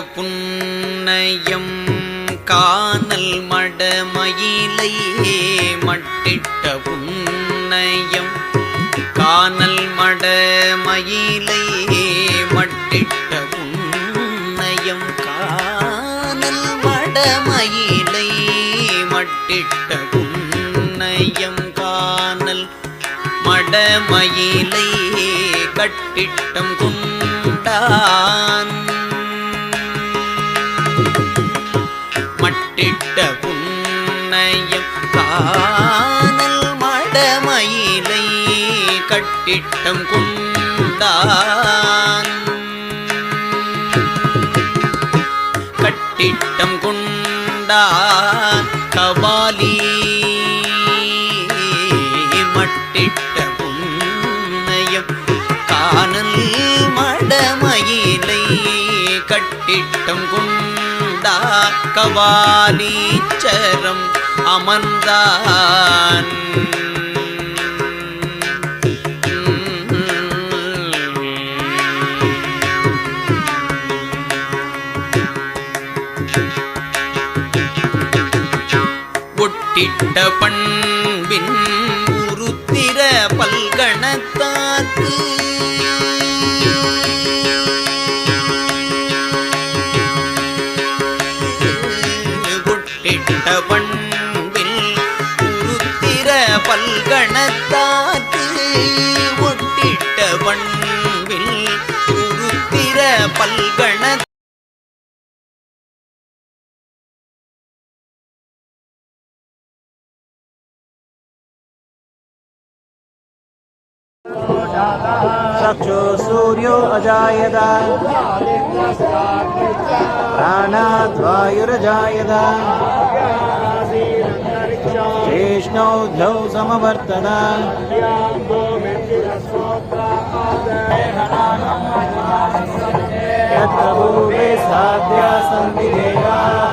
புன்னயம். காணல் மடமயிலை மட்டிட்ட புன்னயம். காணல் மடமயிலை மட்டிட்ட புன்னயம். காணல் மடமயிலை மட்டிட்ட புன்னயம். காணல் மடமயிலை கட்டிட்டம் குண்டான். கட்டிட்டம் கொண்டான். கட்டிட்டம் கொண்டான் கபாலி. மட்டிட்ட புன்னயம் காணல் மடமயிலை. கட்டிட்டம் கொண்டா கபாலீச்சரம் அமர்ந்தான். திட்ட பண்பின் உருத்திர பல்கணத்தாக்கு. ஒட்டிட்ட பண்பில் உருத்திர பல்கணத்தாக்கு. ஒட்டிட்ட பண்பில் உருத்திர பல்கண चक्षु सूर्यो अजायत प्राणाद्वायुरजायत शेष्णौ द्यौ समवर्तत यत्र भूमे साध्या सन्ति देवाः।